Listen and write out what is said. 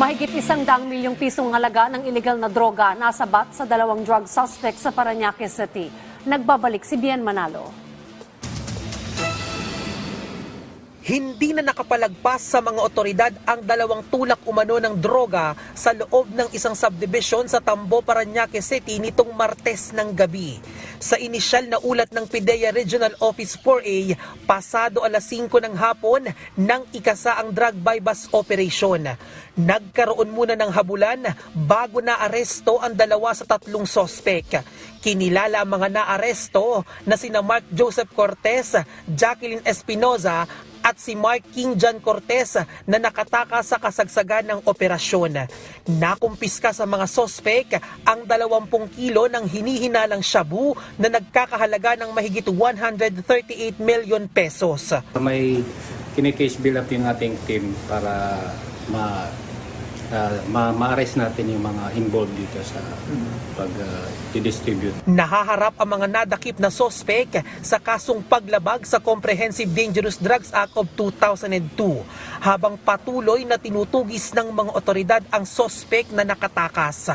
Mahigit isang daang milyong pisong halaga ng illegal na droga nasabat sa dalawang drug suspect sa Paranaque City. Nagbabalik si Bien Manalo. Hindi na nakapalagpas sa mga otoridad ang dalawang tulak umano ng droga sa loob ng isang subdivision sa Tambo, Paranaque City nitong Martes ng gabi. Sa inisyal na ulat ng PIDEA Regional Office 4A, pasado alas 5 ng hapon nang ikasa ang drug bypass operation. Nagkaroon muna ng habulan bago na aresto ang dalawa sa tatlong sospek. Kinilala ang mga naaresto na sina Mark Joseph Cortez, Jacqueline Espinoza at si Mark King John Cortez na nakataka sa kasagsagan ng operasyon. Nakumpiska sa mga sospek ang 20 kilo ng hinihinalang shabu na nagkakahalaga ng mahigit 138 million pesos. May kinikase build up yung ating team para ma uh, ma- ma-arrest natin yung mga involved dito sa pag uh, distribute Nahaharap ang mga nadakip na sospek sa kasong paglabag sa Comprehensive Dangerous Drugs Act of 2002 habang patuloy na tinutugis ng mga otoridad ang sospek na nakatakas.